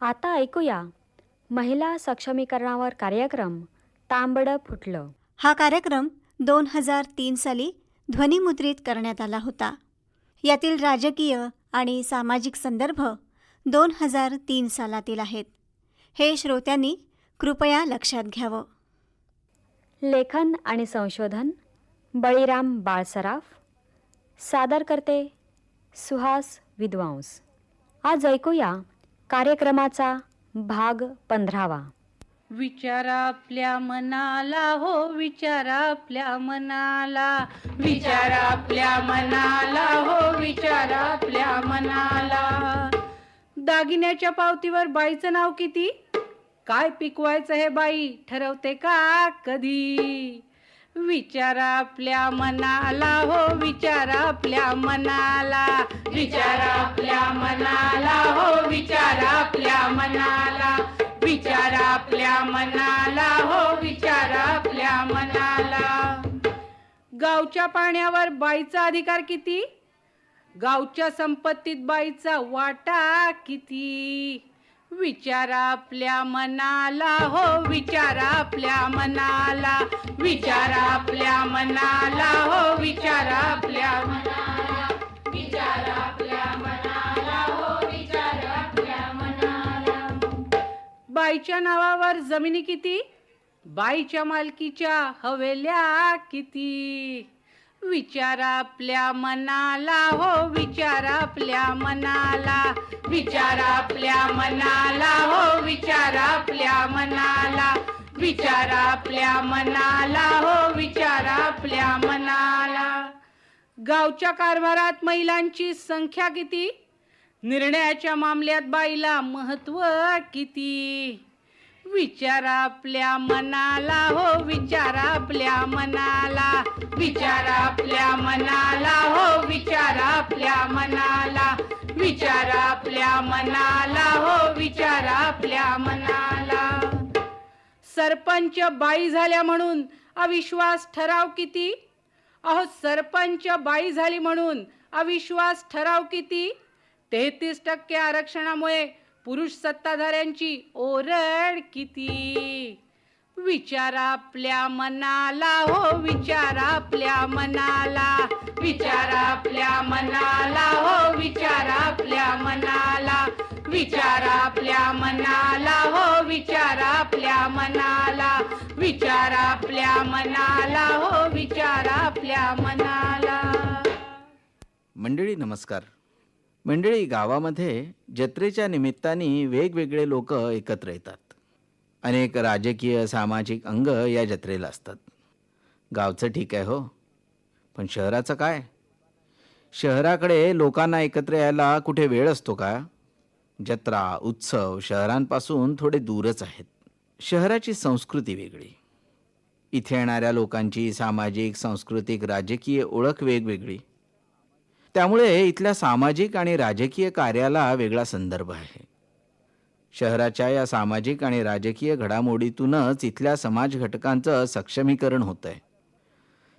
आता ऐकूया. महिला सक्षमीकरणावर कार्यक्रम तांबडं फुटलं. हा कार्यक्रम दोन हजार तीन साली ध्वनिमुद्रित करण्यात आला होता. यातील राजकीय आणि सामाजिक संदर्भ दोन हजार तीन सालातील आहेत. हे श्रोत्यांनी कृपया लक्षात घ्यावं. लेखन आणि संशोधन बळीराम बाळसराफ सादर करते सुहास विद्वांस. आज ऐकूया कार्यक्रमाचा भाग पंधरावा. विचारा आपल्या मनाला हो विचारा आपल्या मनाला. विचारा आपल्या मनाला हो विचारा आपल्या मनाला. दागिन्याच्या पावतीवर बाईचं नाव किती? काय पिकवायचं हे बाई? ठरवते का कधी? विचारा आपल्या मनाला हो विचारा आपल्या मनाला. विचारा आपल्या मनाला हो विचारा आपल्या मनाला. विचारा आपल्या मनाला हो विचारा आपल्या मनाला. गावच्या पाण्यावर बाईचा अधिकार किती? गावच्या संपत्तीत बाईचा वाटा किती? विचारा आपल्या मनाला हो विचारा आपल्या मनाला. विचारा आपल्या मनाला हो विचारा आपल्या मनाला. विचारा आपल्या मनाला हो विचारा आपल्या मनाला. बाईच्या नावावर जमिनी किती? बाईच्या मालकीच्या हवेल्या किती? विचारा आपल्या मनाला हो विचारा आपल्या मनाला. विचार आपल्या मनाला हो विचारा आपल्या मनाला. विचार आपल्या मनाला हो विचारा आपल्या मनाला. गावच्या कारभारात महिलांची संख्या किती? निर्णयाच्या मामल्यात बाईला महत्त्व किती? विचार आपल्या मनाला हो विचार आपल्या मनाला. विचार आपल्या मनाला हो विचारा आपल्या मनाला. विचारा आपल्या मनाला हो विचारा आपल्या मनाला. सरपंच बाई झाल्या म्हणून अविश्वास ठराव किती? अहो सरपंच बाई झाली म्हणून अविश्वास ठराव किती? तेहतीस टक्के आरक्षणामुळे पुरुष सत्ताधाऱ्यांची ओरड किती? विचारा आपल्या मनाला हो विचारा आपल्या मनाला. विचारा आपल्या मनाला हो विचारा आपल्या मनाला. विचारा आपल्या मनाला हो विचारा आपल्या मनाला. विचारा आपल्या मनाला हो विचारा आपल्या मनाला. मंडळी नमस्कार. मंडळी गावामध्ये जत्रेच्या निमित्ताने वेगवेगळे लोक एकत्र येतात. अनेक राजकीय सामाजिक अंग या जत्रेला असतात. गावचं ठीक आहे हो. पण शहराचं काय? शहराकडे लोकांना एकत्र यायला कुठे वेळ असतो का? जत्रा उत्सव शहरांपासून थोडे दूरच आहेत. शहराची संस्कृती वेगळी. इथे येणाऱ्या लोकांची सामाजिक सांस्कृतिक राजकीय ओळख वेगवेगळी. त्यामुळे इथल्या सामाजिक आणि राजकीय कार्याला वेगळा संदर्भ आहे. शहराच्या या सामाजिक आणि राजकीय घडामोडीतूनच इथल्या समाज घटकांचं सक्षमीकरण होत आहे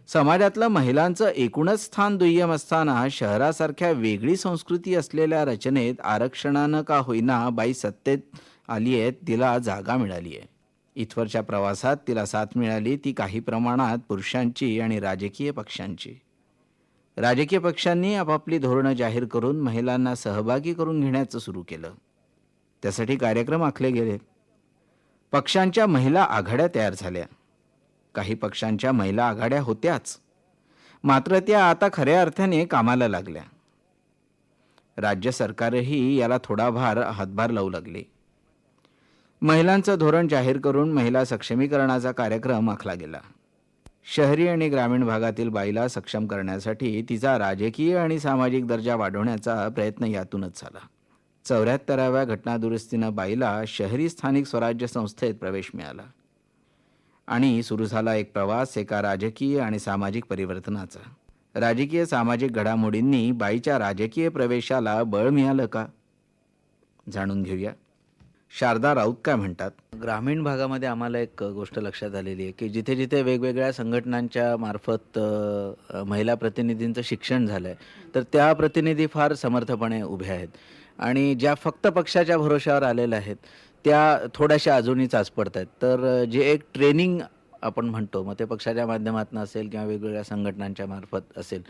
समाजातलं महिलांचं एकूणच स्थान दुय्यम असताना शहरासारख्या वेगळी संस्कृती असलेल्या रचनेत आरक्षणानं का होईना बाई सत्तेत आली आहेत तिला जागा मिळाली आहे. इथवरच्या प्रवासात तिला साथ मिळाली ती काही प्रमाणात पुरुषांची आणि राजकीय पक्षांची. राजकीय पक्षांनी आपापली धोरणं जाहीर करून महिलांना सहभागी करून घेण्याचं सुरू केलं. त्यासाठी कार्यक्रम आखले गेले. पक्षांच्या महिला आघाड्या तयार झाल्या. काही पक्षांच्या महिला आघाड्या होत्याच. मात्र त्या आता खऱ्या अर्थाने कामाला लागल्या. राज्य सरकारही याला थोडाभार हातभार लावू लागले. महिलांचं धोरण जाहीर करून महिला सक्षमीकरणाचा कार्यक्रम आखला गेला. शहरी आणि ग्रामीण भागातील बाईला सक्षम करण्यासाठी तिचा राजकीय आणि सामाजिक दर्जा वाढवण्याचा प्रयत्न यातूनच झाला. चौऱ्याहत्तराव्या घटनादुरुस्तीनं बाईला शहरी स्थानिक स्वराज्य संस्थेत प्रवेश मिळाला. आणि सुरू झाला एक प्रवास एका राजकीय आणि सामाजिक परिवर्तनाचा. राजकीय सामाजिक घडामोडींनी बाईच्या राजकीय प्रवेशाला बळ मिळालं का? जाणून घेऊया. शारदा राऊत काय म्हणतात? ग्रामीण भागामध्ये आम्हाला एक गोष्ट लक्षात आलेली आहे की जिथे जिथे वेगवेगळ्या संघटनांच्या मार्फत महिला प्रतिनिधींचं शिक्षण झालं आहे तर त्या प्रतिनिधी फार समर्थपणे उभ्या आहेत. आणि ज्या फक्त पक्षाच्या भरोश्यावर आलेल्या आहेत त्या थोड्याशा अजूनही चाचपडत आहेत. तर जे एक ट्रेनिंग आपण म्हणतो मग ते पक्षाच्या माध्यमातून असेल किंवा वेगवेगळ्या संघटनांच्या मार्फत असेल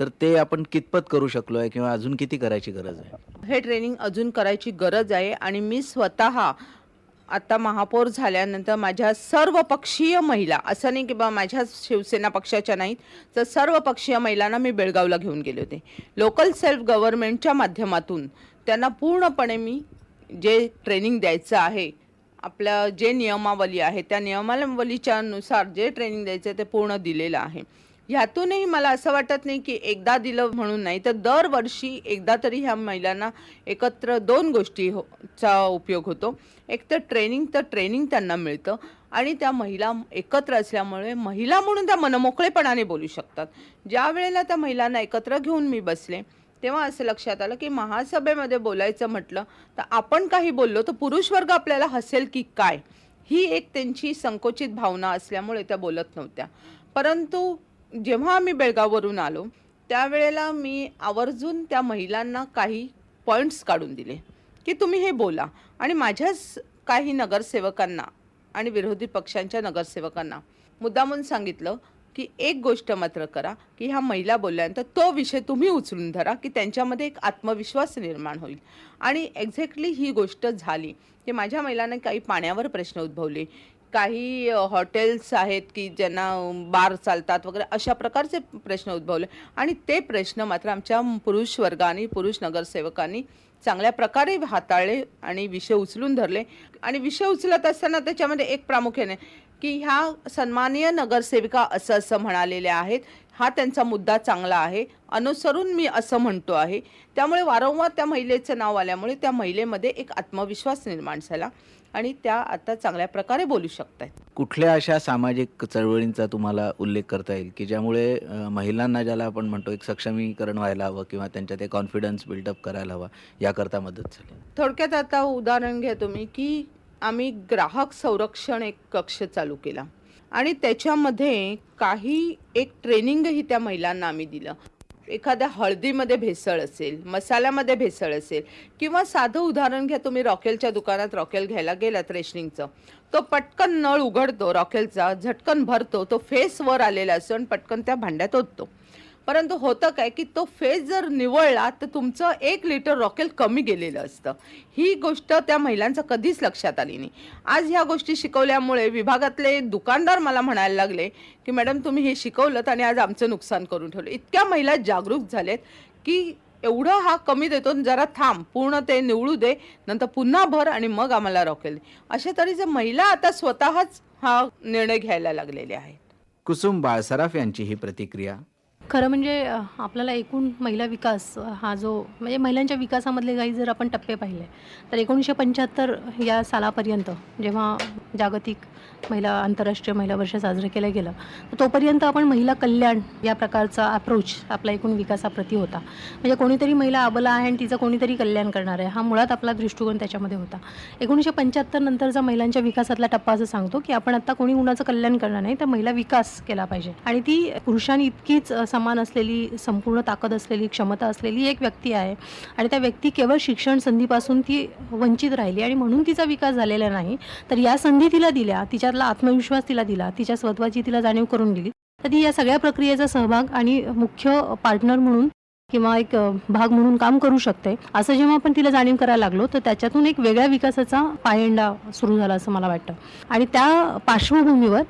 तर ते आपण कितपत करू शकलो आहे किंवा अजून किती करायची गरज आहे? हे ट्रेनिंग अजून करायची गरज आहे आणि मी स्वतः आता महापौर झाल्यानंतर माझ्या सर्व पक्षीय महिला असं नाही की बा माझ्या शिवसेना पक्षाच्या नाहीत तर सर्व पक्षीय महिलांना मी बेळगावला घेऊन गेले होते. लोकल सेल्फ गव्हर्नमेंटच्या माध्यमातून त्यांना पूर्णपणे मी जे ट्रेनिंग द्यायचं आहे आपल्या जे नियमावली आहे त्या नियमावलीच्या नुसार जे ट्रेनिंग द्यायचं ते पूर्ण दिलेलं आहे. ह्यातूनही मला असं वाटत नाही की एकदा दिलं म्हणून नाही तर दरवर्षी एकदा तरी ह्या महिलांना एकत्र दोन गोष्टी हो चा उपयोग होतो. एक तर ट्रेनिंग तर ट्रेनिंग त्यांना मिळतं आणि त्या महिला एकत्र असल्यामुळे महिला म्हणून त्या मनमोकळेपणाने बोलू शकतात. ज्या वेळेला त्या महिलांना एकत्र घेऊन मी बसले तेव्हा असं लक्षात आलं की महासभेमध्ये बोलायचं म्हटलं तर आपण काही बोललो तर पुरुष वर्ग आपल्याला हसेल की काय? ही एक त्यांची संकोचित भावना असल्यामुळे त्या बोलत नव्हत्या. परंतु जेव्हा आम्ही बेळगाववरून आलो त्यावेळेला मी आवर्जून त्या महिलांना काही पॉईंट्स काढून दिले की तुम्ही हे बोला. आणि माझ्याच काही नगरसेवकांना आणि विरोधी पक्षांच्या नगरसेवकांना मुद्दामून सांगितलं की एक गोष्ट मात्र करा की ह्या महिला बोलल्यानंतर तो विषय तुम्ही उचलून धरा की त्यांच्यामध्ये एक आत्मविश्वास निर्माण होईल. आणि एक्झॅक्टली ही गोष्ट झाली की माझ्या महिलांना काही पाण्यावर प्रश्न उद्भवले. काही हॉटेल्स आहेत की ज्यांना बार चालतात वगैरे अशा प्रकारचे प्रश्न उद्भवले. आणि ते प्रश्न मात्र आमच्या पुरुष वर्गाने पुरुष नगरसेवकांनी चांगल्या प्रकारे हाताळले आणि विषय उचलून धरले. आणि विषय उचलत असताना त्याच्यामध्ये एक प्रामुख्याने की ह्या सन्मानीय नगरसेविका असं असं म्हणालेल्या आहेत. हा त्यांचा मुद्दा चांगला आहे. अनुसरून मी असं म्हणतो आहे. त्यामुळे वारंवार त्या महिलेचं नाव आल्यामुळे त्या महिलेमध्ये एक आत्मविश्वास निर्माण झाला. आणि त्या आता चांगल्या प्रकारे बोलू शकत आहेत कुठल्या अशा सामाजिक चळवळींचा तुम्हाला उल्लेख करता येईल? की ज्यामुळे महिलांना ज्याला आपण म्हणतो एक सक्षमीकरण व्हायला हवं किंवा त्यांच्यात एक कॉन्फिडन्स बिल्डअप करायला हवा याकरता मदत झाली. थोडक्यात आता उदाहरण घ्या तुम्ही की आम्ही ग्राहक संरक्षण एक कक्ष चालू केला. आणि त्याच्यामध्ये काही एक ट्रेनिंगही त्या महिलांना आम्ही दिलं. एखाद्या हळदीमध्ये भेसळ असेल मसाल्यामध्ये भेसळ असेल किंवा साधं उदाहरण घ्या तुम्ही रॉकेलच्या दुकानात रॉकेल घ्यायला गेलात रेशनिंगचं. तो पटकन नळ उघडतो रॉकेलचा झटकन भरतो तो फेस वर आलेला असतो आणि पटकन त्या भांड्यात ओततो. परंतु होतं काय की तो फेस जर निवळला तर तुमचं एक लिटर रॉकेल कमी गेलेलं असतं. ही गोष्ट त्या महिलांचं कधीच लक्षात आली नाही. आज ह्या गोष्टी शिकवल्यामुळे विभागातले दुकानदार मला म्हणायला लागले की मॅडम तुम्ही हे शिकवलं आणि आज आमचं नुकसान करून ठेवलं. इतक्या महिला जागरूक झालेत की एवढं हा कमी देतो जरा थांब पूर्ण ते निवळू दे नंतर पुन्हा भर आणि मग आम्हाला रॉकेल दे. अशा तऱ्हेचे महिला आता स्वतःच हा निर्णय घ्यायला लागलेले आहेत. कुसुम बाळसराफ यांची ही प्रतिक्रिया. खरं म्हणजे आपल्याला एकूण महिला विकास हा जो म्हणजे महिलांच्या विकासामधले काही जर आपण टप्पे पाहिले तर एकोणीसशे पंच्याहत्तर या सालापर्यंत जेव्हा जागतिक महिला आंतरराष्ट्रीय महिला वर्ष साजरं केलं गेलं. तर तोपर्यंत आपण महिला कल्याण या प्रकारचा अप्रोच आपला एकूण विकासाप्रती होता. म्हणजे कोणीतरी महिला अबला आहे आणि तिचं कोणीतरी कल्याण करणार आहे हा मुळात आपला दृष्टिकोन त्याच्यामध्ये होता. एकोणीसशे पंच्याहत्तर नंतरचा महिलांच्या विकासातला टप्पा असं सांगतो की आपण आता कोणी कुणाचं कल्याण करणार नाही तर महिला विकास केला पाहिजे. आणि ती पुरुषांनी इतकीच समान असलेली संपूर्ण ताकद असलेली क्षमता असलेली एक व्यक्ती आहे. आणि त्या व्यक्ती केवळ शिक्षण संधीपासून ती वंचित राहिली आणि म्हणून तिचा विकास झालेला नाही तर या संधी तिला दिल्या तिच्यातला आत्मविश्वास तिला दिला तिच्या स्वत्वाची तिला जाणीव करून दिली. तर ती या सगळ्या प्रक्रियेचा सहभाग आणि मुख्य पार्टनर म्हणून किंवा एक भाग म्हणून काम करू शकते. असं जेव्हा आपण तिला जाणीव करायला लागलो तर त्याच्यातून एक वेगळ्या विकासाचा पायंडा सुरू झाला असं मला वाटतं. आणि त्या पार्श्वभूमीवर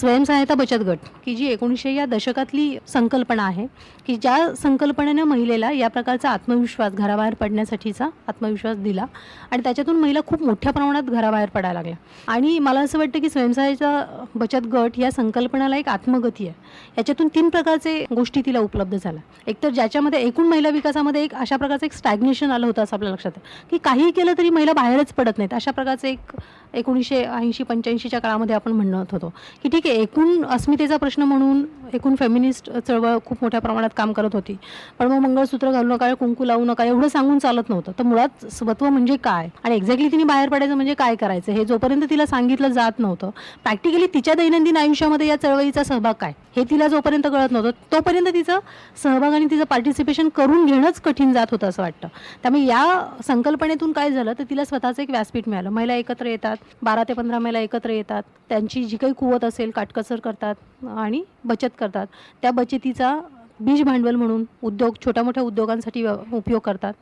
स्वयंसहायता बचत गट की जी एकोणीसशे या दशकातली संकल्पना आहे की ज्या संकल्पनेनं महिलेला या प्रकारचा आत्मविश्वास घराबाहेर पडण्यासाठीचा आत्मविश्वास दिला आणि त्याच्यातून महिला खूप मोठ्या प्रमाणात घराबाहेर पडायला लागल्या. आणि मला असं वाटतं की स्वयंसहायता बचत गट या संकल्पनाला एक आत्मगती आहे. याच्यातून तीन प्रकारचे गोष्टी तिला उपलब्ध झाल्या. एकतर ज्याच्यामध्ये एकूण महिला विकासामध्ये एक अशा प्रकारचं एक स्टॅग्नेशन आलं होतं असं आपल्या लक्षात आहे. की काही केलं तरी महिला बाहेरच पडत नाहीत. अशा प्रकारचं एक एकोणीसशे ऐंशी पंच्याऐंशीच्या काळामध्ये आपण म्हणत होतो. की ठीक ठीक आहे एकूण अस्मितेचा प्रश्न म्हणून एकूण फेमिनिस्ट चळवळ खूप मोठ्या प्रमाणात काम करत होती. पण मग मंगळसूत्र घालू नका कुंकू लावू नका एवढं सांगून चालत नव्हतं. तर मुळात स्वत्व म्हणजे काय? आणि एक्झॅक्टली तिने बाहेर पडायचं म्हणजे काय करायचं? हे जोपर्यंत तिला सांगितलं जात नव्हतं प्रॅक्टिकली तिच्या दैनंदिन आयुष्यामध्ये या चळवळीचा सहभाग काय? हे तिला जोपर्यंत कळत नव्हतं तोपर्यंत तिचं सहभाग आणि तिचं पार्टिसिपेशन करून घेणंच कठीण जात होतं असं वाटतं. त्यामुळे या संकल्पनेतून काय झालं? तर तिला स्वतःचं एक व्यासपीठ मिळालं. महिला एकत्र येतात बारा ते पंधरा महिला एकत्र येतात. त्यांची जी काही कुवत असेल काटकसर करतात आणि बचत करतात. त्या बचतीचा बीज भांडवल म्हणून उद्योग छोट्या मोठ्या उद्योगांसाठी उपयोग करतात.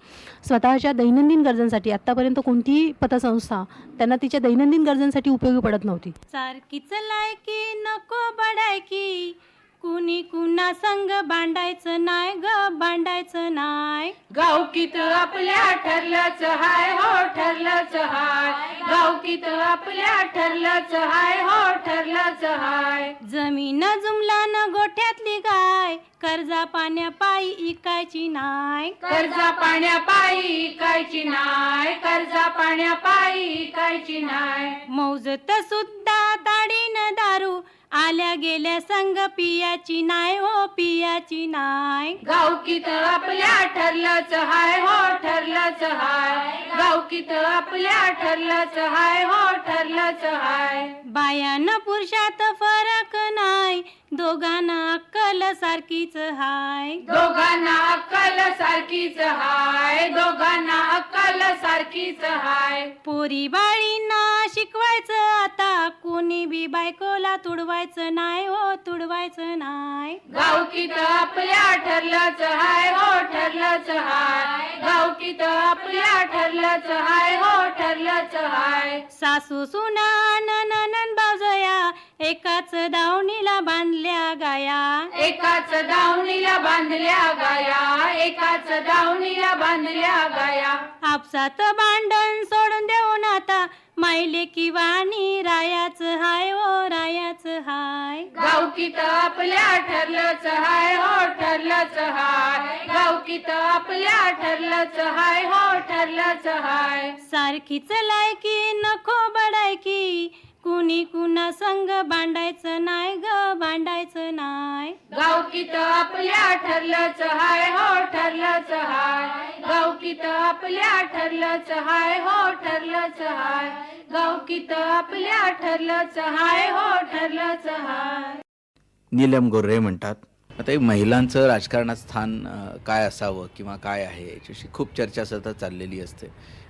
स्वतःच्या दैनंदिन गरजांसाठी आत्तापर्यंत कोणतीही पतसंस्था त्यांना तिच्या दैनंदिन गरजांसाठी उपयोगी पडत नव्हती. सारखीच लायकी नको बडायकी. कुणी कुणा संग भांडायचं नाय ग भांडायचं नाय. गावकीत आपल्या ठरलंच हाय हो ठरलंच हाय. गावकीत आपल्या ठरलंच हाय हो ठरलंच हाय. जमीन जुमला न गोठ्यातली गाय कर्जा पाण्या पायी इकायची नाय. कर्जा पाण्या पायी इकायची नाय कर्जा पाण्या पायी इकायची नाय. मौजत सुद्धा आल्या गेल्या संग पियाची नाय हो पियाची नाय. गावकीत आपल्या ठरलंच हाय हो ठरलंच हाय. गावकीत आपल्या ठरलंच हाय हो ठरलंच हाय. बायान पुरुषात फरक नाही दोघांना अक्कल सारखीच हाय. दोघांना अक्कल सारखीच हाय. दोघांना अक्कल सारखीच हाय. पोरी बाळींना शिकवायचं आता कोणी बी बायकोला तुडवायचं नाही हो तुडवायचं नाही. गावकीत आपल्या ठरलंच हाय हो ठरलंच हाय. गावकीत आपल्या ठरलंच हाय हो ठरलंच हाय. सासू सुना ननन बाजया एकाच दावणीला बांधल्या गाया. एकाच दावणीला बांधल्या गाया. एकाच दावणीला बांधल्या गाया. आपसात भांडण सोडून देऊन आता मायले किवाणी रायाच हाय हो रायाच हाय. गावकीत आपल्या ठरलंच हाय हो ठरलंच हाय. गावकीत आपल्या ठरलंच हाय हो ठरलंच हाय. सारखीच लायकी नको बडायकी. कुणी कुणा संग भांडायचं नाय ग भांडायचं नाय गावकीत आपल्या ठरलंच हाय हो ठरलंच हाय. गावकीत आपल्या ठरलंच हाय हो ठरलंच हाय. गावकीत आपल्या ठरलंच हाय हो ठरलंच हाय. नीलम गोर्रे म्हणतात आता महिलांचं राजकारणात स्थान काय असावं किंवा काय आहे याच्याशी खूप चर्चा सतत चाललेली असते.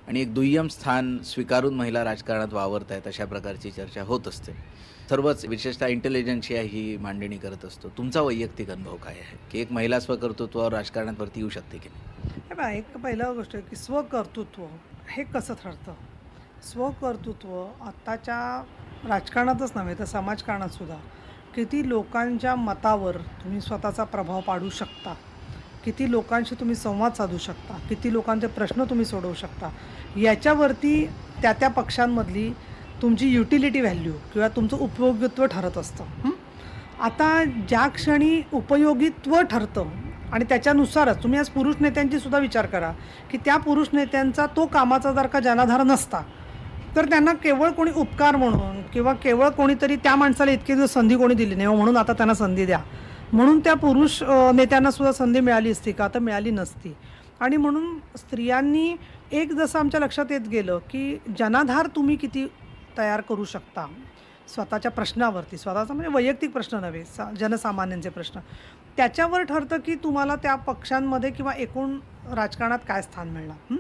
आणि एक दुय्यम स्थान स्वीकारून महिला राजकारणात वावरत आहेत अशा प्रकारची चर्चा होत असते. सर्वच विशेषतः इंटेलिजन्सची ही मांडणी करत असतो. तुमचा वैयक्तिक अनुभव काय आहे? की एक महिला स्वकर्तृत्वावर राजकारणात वरती येऊ शकते की नाही? एक पहिला गोष्ट आहे की स्वकर्तृत्व हे कसं ठरतं? स्वकर्तृत्व आत्ताच्या राजकारणातच नव्हे तर समाजकारणात सुद्धा. किती लोकांच्या मतावर तुम्ही स्वतःचा प्रभाव पाडू शकता? किती लोकांशी तुम्ही संवाद साधू शकता? किती लोकांचे प्रश्न तुम्ही सोडवू शकता? याच्यावरती त्या त्या पक्षांमधली तुमची युटिलिटी व्हॅल्यू किंवा तुमचं उपयोगित्व ठरत असतं. आता ज्या क्षणी उपयोगित्व ठरतं आणि त्याच्यानुसारच तुम्ही आज पुरुष नेत्यांची सुद्धा विचार करा की त्या पुरुष नेत्यांचा तो कामाचा जर का जनाधार नसता तर त्यांना केवळ कोणी उपकार म्हणून किंवा केवळ कोणीतरी त्या माणसाला इतकी दिवस संधी कोणी दिली नाही हो, म्हणून आता त्यांना संधी द्या. म्हणून त्या पुरुष नेत्यांना सुद्धा संधी मिळाली असती का? तर मिळाली नसती. आणि म्हणून स्त्रियांनी एक जसं आमच्या लक्षात येत गेलं की जनाधार तुम्ही किती तयार करू शकता? स्वतःच्या प्रश्नावरती. स्वतःचा म्हणजे वैयक्तिक प्रश्न नव्हे सा जनसामान्यांचे प्रश्न. त्याच्यावर ठरतं की तुम्हाला त्या पक्षांमध्ये किंवा एकूण राजकारणात काय स्थान मिळणार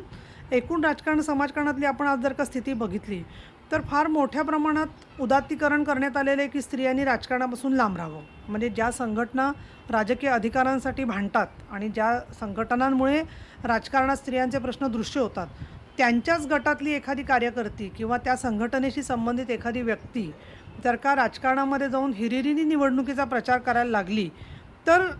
एकूण राजकारण समाजकारणातली आपण आज जर का स्थिती बघितली तर फार मोठ्या प्रमाणात उदात्तीकरण करण्यात आलेलं आहे की स्त्रियांनी राजकारणापासून लांब राहावं. म्हणजे ज्या संघटना राजकीय अधिकारांसाठी भांडतात आणि ज्या संघटनांमुळे राजकारणात स्त्रियांचे प्रश्न दृश्य होतात त्यांच्याच गटातली एखादी कार्यकर्ती किंवा त्या संघटनेशी संबंधित एखादी व्यक्ती जर का राजकारणामध्ये जाऊन हिरिरीनी निवडणुकीचा प्रचार करायला लागली तर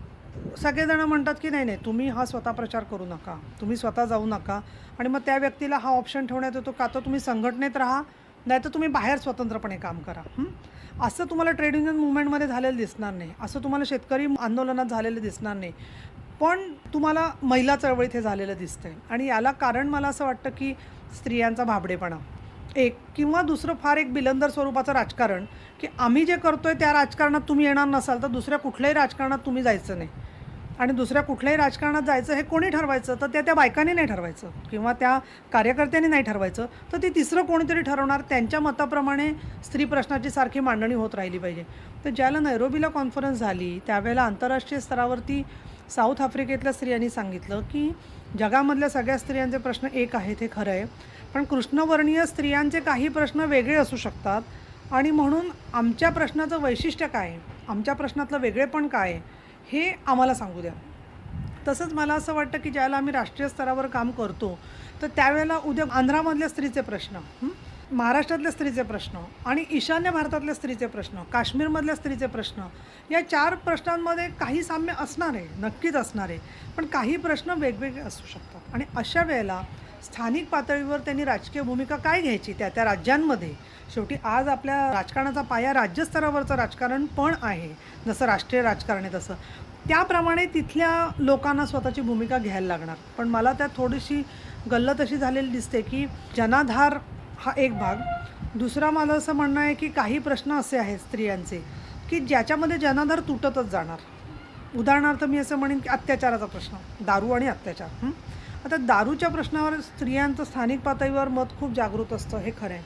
सगळेजणं म्हणतात की नाही नाही तुम्ही हा स्वतः प्रचार करू नका तुम्ही स्वतः जाऊ नका. आणि मग त्या व्यक्तीला हा ऑप्शन ठेवण्यात येतो का तर तुम्ही संघटनेत राहा नाही तर तुम्ही बाहेर स्वतंत्रपणे काम करा. असं तुम्हाला ट्रेड युनियन मुवमेंटमध्ये झालेलं दिसणार नाही. असं तुम्हाला शेतकरी आंदोलनात झालेलं दिसणार नाही. पण तुम्हाला महिला चळवळीत हे झालेलं दिसतंय. आणि याला कारण मला असं वाटतं की स्त्रियांचा भाबडेपणा. एक किंवा दुसरं फार एक बिलंदर स्वरूपाचं राजकारण की आम्ही जे करतोय त्या राजकारणात तुम्ही येणार नसाल तर दुसऱ्या कुठल्याही राजकारणात तुम्ही जायचं नाही. आणि दुसऱ्या कुठल्याही राजकारणात जायचं हे कोणी ठरवायचं? तर त्या त्या बायकांनी नाही ठरवायचं. किंवा त्या कार्यकर्त्यांनी नाही ठरवायचं. तर ते तिसरं कोणीतरी ठरवणार? त्यांच्या मताप्रमाणे स्त्री प्रश्नाची सारखी मांडणी होत राहिली पाहिजे. तर ज्याला नैरोबीला कॉन्फरन्स झाली त्यावेळेला आंतरराष्ट्रीय स्तरावरती साऊथ आफ्रिकेतल्या स्त्रियांनी सांगितलं की जगामधल्या सगळ्या स्त्रियांचे प्रश्न एक आहेत हे खरं आहे. पण कृष्णवर्णीय स्त्रियांचे काही प्रश्न वेगळे असू शकतात आणि म्हणून आमच्या प्रश्नाचं वैशिष्ट्य काय? आहे आमच्या प्रश्नातलं वेगळेपण काय? आहे हे आम्हाला सांगू द्या. तसंच मला असं वाटतं की ज्यावेळेला आम्ही राष्ट्रीय स्तरावर काम करतो तर त्यावेळेला उद्या आंध्रामधल्या स्त्रीचे प्रश्न महाराष्ट्रातल्या स्त्रीचे प्रश्न आणि ईशान्य भारतातल्या स्त्रीचे प्रश्न काश्मीरमधल्या स्त्रीचे प्रश्न या चार प्रश्नांमध्ये काही साम्य असणार आहे नक्कीच असणार आहे पण काही प्रश्न वेगवेगळे असू शकतात. आणि अशा वेळेला स्थानिक पातळीवर त्यांनी राजकीय भूमिका काय घ्यायची त्या त्या राज्यांमध्ये? शेवटी आज आपल्या राजकारणाचा पाया राज्यस्तरावरचं राजकारण पण आहे जसं राष्ट्रीय राजकारण आहे तसं. त्याप्रमाणे तिथल्या लोकांना स्वतःची भूमिका घ्यायला लागणार. पण मला त्यात थोडीशी गल्लत अशी झालेली दिसते की जनाधार हा एक भाग. दुसरा मला असं म्हणणं आहे की काही प्रश्न असे आहेत स्त्रियांचे की ज्याच्यामध्ये जनाधार तुटतच जाणार. उदाहरणार्थ मी असं म्हणेन की अत्याचाराचा प्रश्न दारू आणि अत्याचार हं? आता दारूच्या प्रश्नावर स्त्रियांचं स्थानिक पातळीवर मत खूप जागृत असतं हे खरं आहे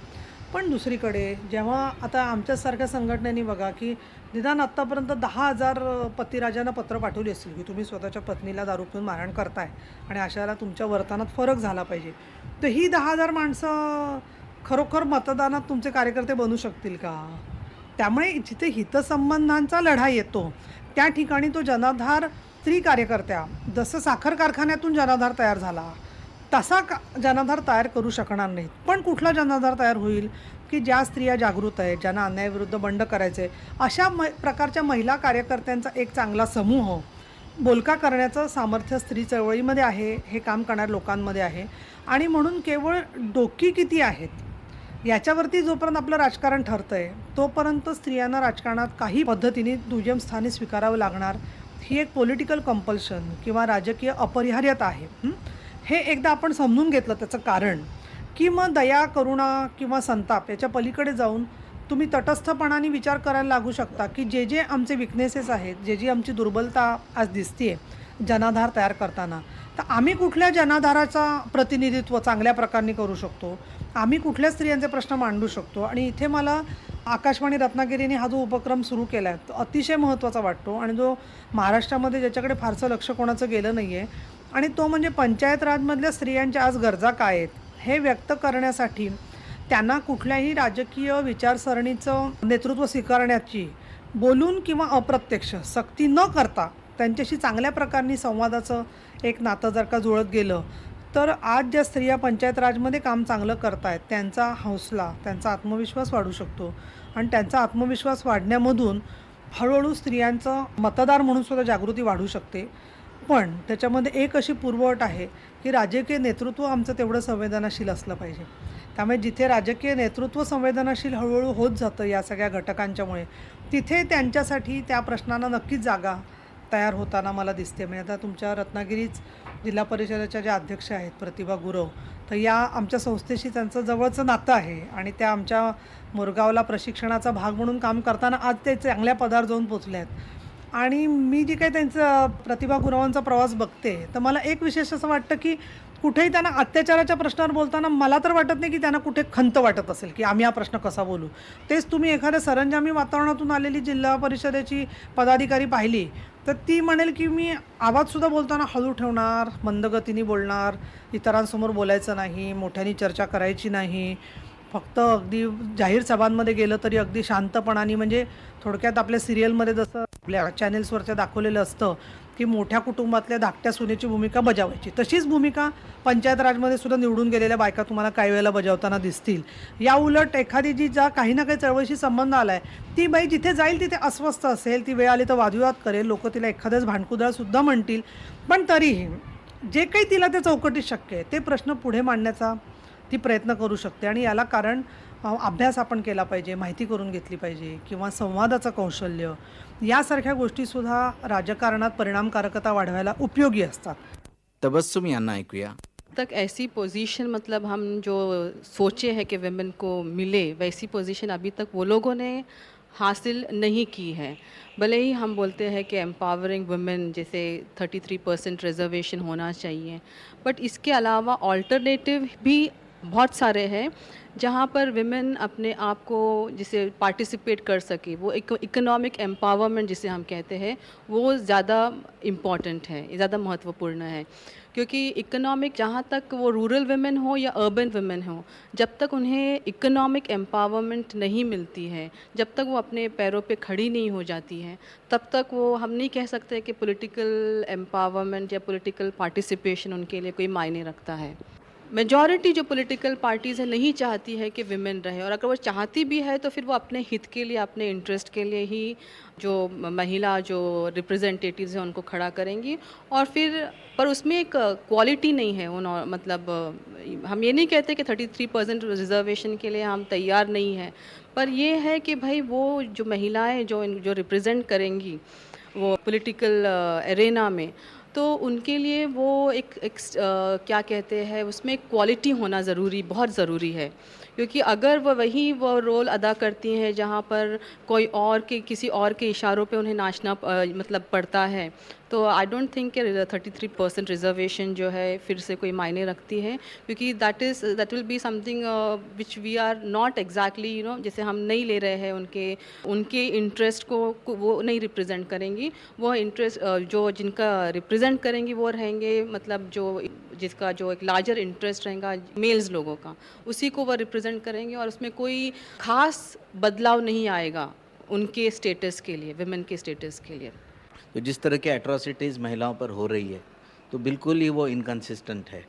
पण दुसरीकडे जेव्हा आता आमच्यासारख्या संघटनेनी बघा की निदान आत्तापर्यंत दहा हजार पतिराजांना पत्र पाठवली असतील की तुम्ही स्वतःच्या पत्नीला दारू पिऊन मारहाण करताय आणि अशाला तुमच्या वर्तनात फरक झाला पाहिजे तर ही दहा हजार माणसं खरोखर मतदानात तुमचे कार्यकर्ते बनू शकतील का? त्यामुळे जिथे हितसंबंधांचा लढा येतो त्या ठिकाणी तो जनाधार स्त्री कार्यकर्त्या जसं साखर कारखान्यातून जनाधार तयार झाला तसा का जनाधार तयार करू शकणार नाहीत. पण कुठला जनाधार तयार होईल? की ज्या स्त्रिया जागृत आहेत ज्यांना अन्यायाविरुद्ध बंड करायचे आहे, अशा म प्रकारच्या महिला कार्यकर्त्यांचा एक चांगला समूह बोलका करण्याचं सामर्थ्य स्त्री चळवळीमध्ये आहे हे काम करणाऱ्या लोकांमध्ये आहे. आणि म्हणून केवळ डोकी किती आहेत? याच्यावरती जोपर्यंत आपलं राजकारण ठरतं आहे तोपर्यंत स्त्रियांना राजकारणात काही पद्धतीने दुय्यम स्थानी स्वीकारावं लागणार ही एक पॉलिटिकल कंपल्शन किंवा राजकीय अपरिहार्यता आहे. हे? एकदा आपण समजून घेतलं त्याचं कारण की मग दया करुणा किंवा संताप याच्या पलीकडे जाऊन तुम्ही तटस्थपणाने विचार करायला लागू शकता की जे जे आमचे विकनेसेस आहेत जे जी आमची दुर्बलता आज दिसते जनाधार तयार करताना तर आम्ही कुठल्या जनाधाराचा प्रतिनिधित्व चांगल्या प्रकारे करू शकतो? आम्ही कुठल्या स्त्रियांचे प्रश्न मांडू शकतो? आणि इथे मला आकाशवाणी रत्नागिरीने हा जो उपक्रम सुरू केला आहे तो अतिशय महत्त्वाचा वाटतो. आणि जो महाराष्ट्रामध्ये ज्याच्याकडे फारसं लक्ष कोणाचं गेलं नाही आहे आणि तो म्हणजे पंचायत राजमधल्या स्त्रियांच्या आज गरजा काय आहेत हे व्यक्त करण्यासाठी त्यांना कुठल्याही राजकीय विचारसरणीचं नेतृत्व स्वीकारण्याची बोलून किंवा अप्रत्यक्ष सक्ती न करता त्यांच्याशी चांगल्या प्रकारनी संवादाचं एक नातं जर का जुळत गेलं तर आज ज्या स्त्रिया पंचायत राजमध्ये काम चांगलं करतायत त्यांचा हौसला त्यांचा आत्मविश्वास वाढू शकतो. आणि त्यांचा आत्मविश्वास वाढण्यामधून हळूहळू स्त्रियांचं मतदार म्हणून सुद्धा जागृती वाढू शकते. पण त्याच्यामध्ये एक अशी पूर्वअट आहे की राजकीय नेतृत्व आमचं तेवढं संवेदनाशील असलं पाहिजे. त्यामुळे जिथे राजकीय नेतृत्व संवेदनाशील हळूहळू होत जातं या सगळ्या घटकांच्यामुळे तिथे त्यांच्यासाठी त्या प्रश्नांना नक्कीच जागा तयार होताना मला दिसते. म्हणजे आता तुमच्या रत्नागिरीच जिल्हा परिषदेच्या ज्या अध्यक्ष आहेत प्रतिभा गुरव तर या आमच्या संस्थेशी त्यांचं जवळचं नातं आहे आणि त्या आमच्या मुरगावला प्रशिक्षणाचा भाग म्हणून काम करताना आज ते चांगल्या पदावर जाऊन पोचले आहेत. आणि मी जी काही त्यांचा प्रतिभा गुरवांचा प्रवास बघते तर मला एक विशेष असं वाटतं की कुठेही त्यांना अत्याचाराच्या प्रश्नावर बोलताना मला तर वाटत नाही की त्यांना कुठे खंत वाटत असेल की आम्ही हा प्रश्न कसा बोलू. तेच तुम्ही एखाद्या सरंजामी वातावरणातून आलेली जिल्हा परिषदेची पदाधिकारी पाहिली तर ती म्हणेल की मी आवाजसुद्धा बोलताना हळू ठेवणार मंदगतीने बोलणार इतरांसमोर बोलायचं नाही मोठ्याने चर्चा करायची नाही. फक्त अगदी जाहीर सभांमध्ये गेलं तरी अगदी शांतपणाने म्हणजे थोडक्यात आपल्या सिरियलमध्ये जसं आपल्या चॅनेल्सवरच्या दाखवलेलं असतं की मोठ्या कुटुंबातल्या धाकट्या सुनेची भूमिका बजावायची. तशीच भूमिका पंचायत राजमध्ये सुद्धा निवडून गेलेल्या बायका तुम्हाला काही वेळेला बजावताना दिसतील. या उलट एखादी जी ज्या काही ना काही चळवळीशी संबंध आला आहे ती बाई जिथे जाईल तिथे अस्वस्थ असेल ती वेळ आली तर वादविवाद करेल लोक तिला एखाद्याच भांडकुदळसुद्धा म्हणतील. पण तरीही जे काही तिला त्या चौकटीत शक्य आहे ते प्रश्न पुढे मांडण्याचा ती प्रयत्न करू शकते आणि याला कारण अभ्यास आपण केला पाहिजे माहिती करून घेतली पाहिजे किंवा संवादाचं कौशल्य यासारख्या गोष्टीसुद्धा राजकारणात परिणामकारकता वाढवायला उपयोगी असतात. तबस्सुम यांना ऐकूया. तक ऐसी पोजीशन मतलब हम जो सोचे हैं कि वेमेन को मिले वैसी पोजीशन अभी तक वो लोगों ने हासिल नहीं की है। भले ही हम बोलते हैं कि एम्पावरिंग वुमेन जैसे 33 परसेंट रिजर्वेशन होना चाहिए बट इसके अलावा ऑल्टरनेटिव भी बहुत सारे हैं, जहाँ पर विमेन अपने आप को जिसे पार्टिसिपेट कर सके, वो इकोनॉमिक एम्पावरमेंट जिसे हम कहते हैं, वो ज़्यादा इंपॉर्टेंट है ज़्यादा महत्वपूर्ण है। क्योंकि इकोनॉमिक जहाँ तक वो रूरल वेमेन हो या अर्बन वेमेन हो, जब तक उन्हें इकोनॉमिक एम्पावरमेंट नहीं मिलती है, जब तक वो अपने पैरों पे खड़ी नहीं हो जाती हैं, तब तक वो, हम नहीं कह सकते कि पॉलिटिकल एम्पावरमेंट या पॉलिटिकल पार्टिसिपेशन उनके लिए कोई मायने रखता है। मेजॉरिटी जो पॉलिटिकल पार्टीज़ है नहीं चाहती है कि विमेन रहे। और अगर वो चाहती भी है तो फिर वो अपने हित के लिए, अपने इंटरेस्ट के लिए ही जो महिला जो रिप्रेजेंटेटिव्स हैं, उनको खड़ा करेंगी। और फिर, पर उसमें एक क्वालिटी नहीं है उन मतलब हम ये नहीं कहते कि 33 परसेंट रिजर्वेशन के लिए हम तैयार नहीं हैं। पर ये है कि भाई, वो जो महिलाएँ जो जो रिप्रेजेंट करेंगी, वो पॉलिटिकल एरेना में तो उनके लिए वो एक, एक आ, क्या कहते हैं उसमें क्वालिटी होना ज़रूरी बहुत ज़रूरी है। क्योंकि अगर वो वही वो रोल अदा करती हैं जहाँ पर कोई और के किसी और के इशारों पे उन्हें नाचना मतलब पड़ता है तो आई डोंट थिंक कि थर्टी थ्री परसेंट रिजर्वेशन जो है फिर से कोई मायने रखती है क्योंकि that is that will be something which we are not exactly you know जैसे हम नहीं ले रहे हैं उनके उनके इंटरेस्ट को को वो नहीं रिप्रेजेंट करेंगी वो इंटरेस्ट जो जिनका रिप्रेजेंट करेंगी वो रहेंगे मतलब जो जिसका जो एक लार्जर इंटरेस्ट रहेगा मेल्स लोगों का उसी को वो रिप्रेजेंट करेंगे और उसमें कोई खास बदलाव नहीं आएगा उनके स्टेटस के लिए विमेन के स्टेटस के लिए। तो जिस तरह की एट्रॉसिटीज़ महिलाओं पर हो रही है तो बिल्कुल ही वो इनकन्सिस्टेंट है।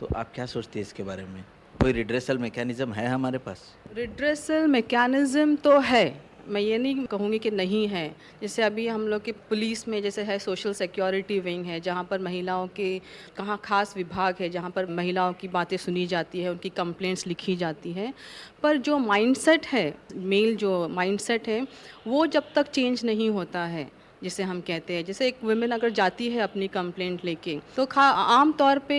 तो आप क्या सोचते हैं इसके बारे में? कोई रिड्रेसल मैकेनिज्म है हमारे पास? रिड्रेसल मैकेनिज़्म तो है मैं ये नहीं कहूँगी कि नहीं है। जैसे अभी हम लोग के पुलिस में जैसे है सोशल सिक्योरिटी विंग है, जहाँ पर महिलाओं के कहाँ खास विभाग है, जहाँ पर महिलाओं की बातें सुनी जाती है, उनकी कंप्लेंट्स लिखी जाती है। पर जो माइंडसेट है मेल जो माइंडसेट है, वो जब तक चेंज नहीं होता है। जिसे हम कहते हैं। जैसे एक वुमेन अगर जाती है अपनी कंप्लेंट लेके तो खा, आम तौर पे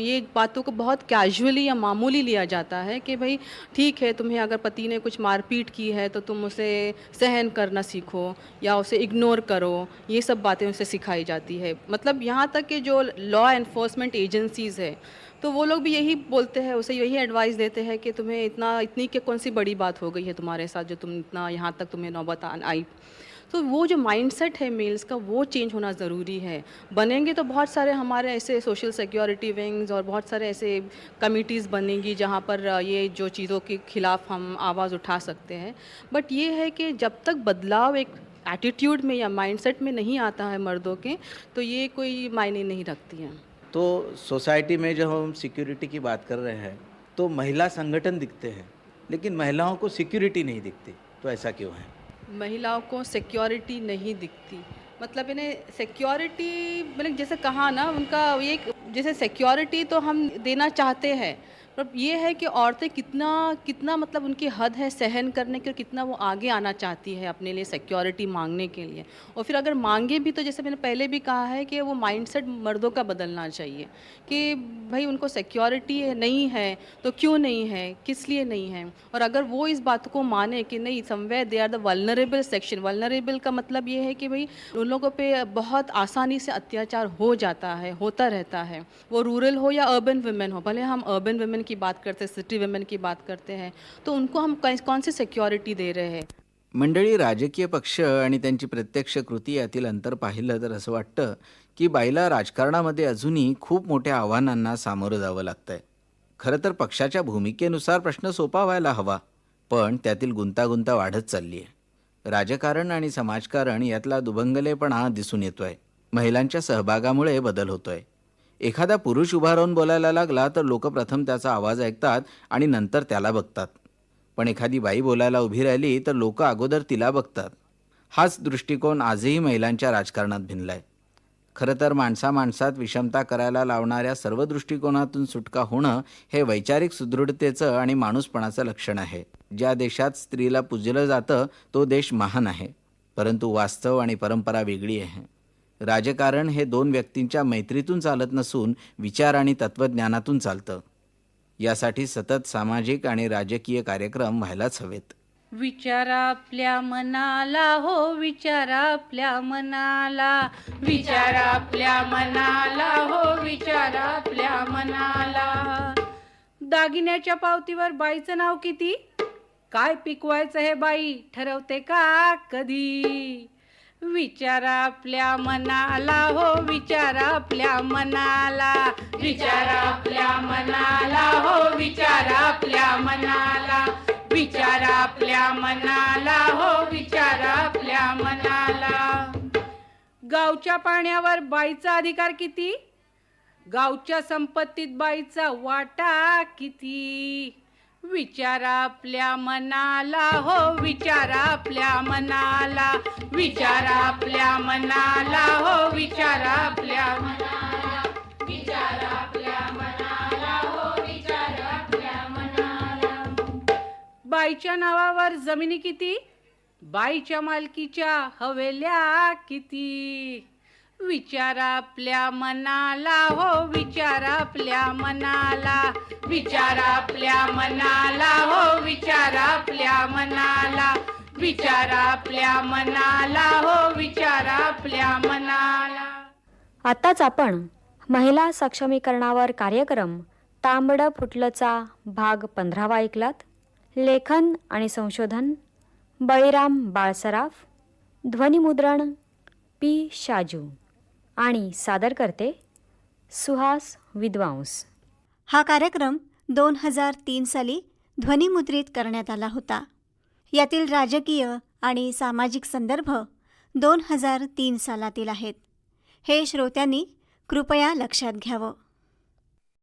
ये बातों को बहुत कैजुअली या मामूली लिया जाता है कि भाई, ठीक है, तुम्हें अगर पति ने कुछ मारपीट की है तो तुम उसे सहन करना सीखो या उसे इग्नोर करो। ये सब बातें उसे सिखाई जाती है। मतलब यहाँ तक कि जो लॉ एनफोर्समेंट एजेंसीज़ है तो वो लोग भी यही बोलते हैं, उसे यही एडवाइस देते हैं कि तुम्हें इतना, इतनी के कौन सी बड़ी बात हो गई है तुम्हारे साथ जो तुम इतना यहाँ तक तुम्हें नौबत आई। तो वो जो माइंडसेट है मेल्स का, वो चेंज होना ज़रूरी है। बनेंगे तो बहुत सारे हमारे ऐसे सोशल सिक्योरिटी विंग्स और बहुत सारे ऐसे कमिटीज़ बनेंगी जहाँ पर ये जो चीज़ों के खिलाफ हम आवाज़ उठा सकते हैं। बट ये है कि जब तक बदलाव एक एटीट्यूड में या माइंडसेट में नहीं आता है मर्दों के तो ये कोई मायने नहीं रखती हैं। तो सोसाइटी में जब हम सिक्योरिटी की बात कर रहे हैं तो महिला संगठन दिखते हैं, लेकिन महिलाओं को सिक्योरिटी नहीं दिखती तो ऐसा क्यों है? महिलाओं को सिक्योरिटी नहीं दिखती। मतलब इन्हें सिक्योरिटी मतलब जैसे कहा ना, उनका ये जैसे सिक्योरिटी तो हम देना चाहते हैं पर ये है कि औरतें कितना कितना मतलब उनकी हद है सहन करने की और कितना वो आगे आना चाहती है अपने लिए सिक्योरिटी मांगने के लिए। और फिर अगर मांगे भी तो जैसे मैंने पहले भी कहा है कि वो माइंडसेट मर्दों का बदलना चाहिए कि भाई उनको सिक्योरिटी नहीं है तो क्यों नहीं है, किस लिए नहीं है? और अगर वो इस बात को माने कि नहीं somewhere they are the vulnerable section vulnerable का मतलब ये है कि भाई उन लोगों पर बहुत आसानी से अत्याचार हो जाता है, होता रहता है। वो रूरल हो या अर्बन वुमेन हो, भले हम अर्बन वुमेन की बात करते हैं सिटी वेमेन की बात करते हैं तो उनको हम कौन कौन सी सिक्योरिटी दे रहे हैं? मंडळी राजकीय पक्ष आणि त्यांची प्रत्यक्ष कृती यातील अंतर पाहिलं तर असं वाटतं की बाईला राजकारणामध्ये अजूनही खूप मोठ्या आव्हानांना सामोरं जावं लागतंय. खरं तर पक्षाच्या भूमिकेनुसार प्रश्न सोपा व्हायला हवा पण त्यातील गुंतागुंता वाढत चालली आहे राजकारण आणि समाजकारण यातला दुभंगलेपणा दिसून येतोय. महिलांच्या सहभागामुळे बदल होतोय. एखादा पुरुष उभा राहून बोलायला लागला तर लोक प्रथम त्याचा आवाज ऐकतात आणि नंतर त्याला बघतात. पण एखादी बाई बोलायला उभी राहिली तर लोक अगोदर तिला बघतात. हाच दृष्टिकोन आजही महिलांच्या राजकारणात भिनलाय. खरं तर माणसा माणसात विषमता करायला लावणाऱ्या सर्व दृष्टिकोनातून सुटका होणं हे वैचारिक सुदृढतेचं आणि माणूसपणाचं लक्षण आहे. ज्या देशात स्त्रीला पूजलं जातं तो देश महान आहे. परंतु वास्तव आणि परंपरा वेगळी आहे. राजकारण हे दोन व्यक्तींच्या मैत्रीतून चालत नसून विचार आणि तत्त्वज्ञानातून चालतं. यासाठी सतत सामाजिक आणि राजकीय कार्यक्रम व्हायलाच हवेत. विचारा आपल्या मनाला हो विचारा आपल्या मनाला. विचारा आपल्या मनाला हो विचारा आपल्या मनाला. दागिन्याच्या पावतीवर बाईचं नाव किती? काय पिकवायचं हे बाई? ठरवते का कधी? विचारा आपल्या मनाला हो विचारा आपल्या मनाला. विचारा आपल्या मनाला हो विचारा आपल्या मनाला. विचारा आपल्या मनाला हो विचारा आपल्या मनाला. गावच्या पाण्यावर बाईचा अधिकार किती? गावच्या संपत्तीत बाईचा वाटा किती? विचारा आपल्या मनाला हो विचारा आपल्या मनाला. विचारा आपल्या मनाला हो विचारा आपल्या मनाला. विचारा आपल्या मनाला हो विचारा आपल्या मनाला. बाईच्या नावावर जमिनी किती? बाईच्या मालकीच्या हवेल्या किती? विचार आपल्या मनाला हो विचारा आपल्या मनाला. विचारा आपल्या मनाला हो विचारा आपल्या मनाला. विचारा आपल्या मनाला हो विचारा आपल्या मनाला. आताच आपण महिला सक्षमीकरणावर कार्यक्रम तांबडं फुटलंचा भाग पंधरावा ऐकलात. लेखन आणि संशोधन बळीराम बाळसराफ. ध्वनिमुद्रण पी. शाजू. आणि सादर करते सुहास विद्वांस. हा कार्यक्रम दोन हजार तीन साली ध्वनिमुद्रित करण्यात आला होता. यातील राजकीय आणि सामाजिक संदर्भ दोन हजार तीन सालातील आहेत. हे श्रोत्यांनी कृपया लक्षात घ्यावं.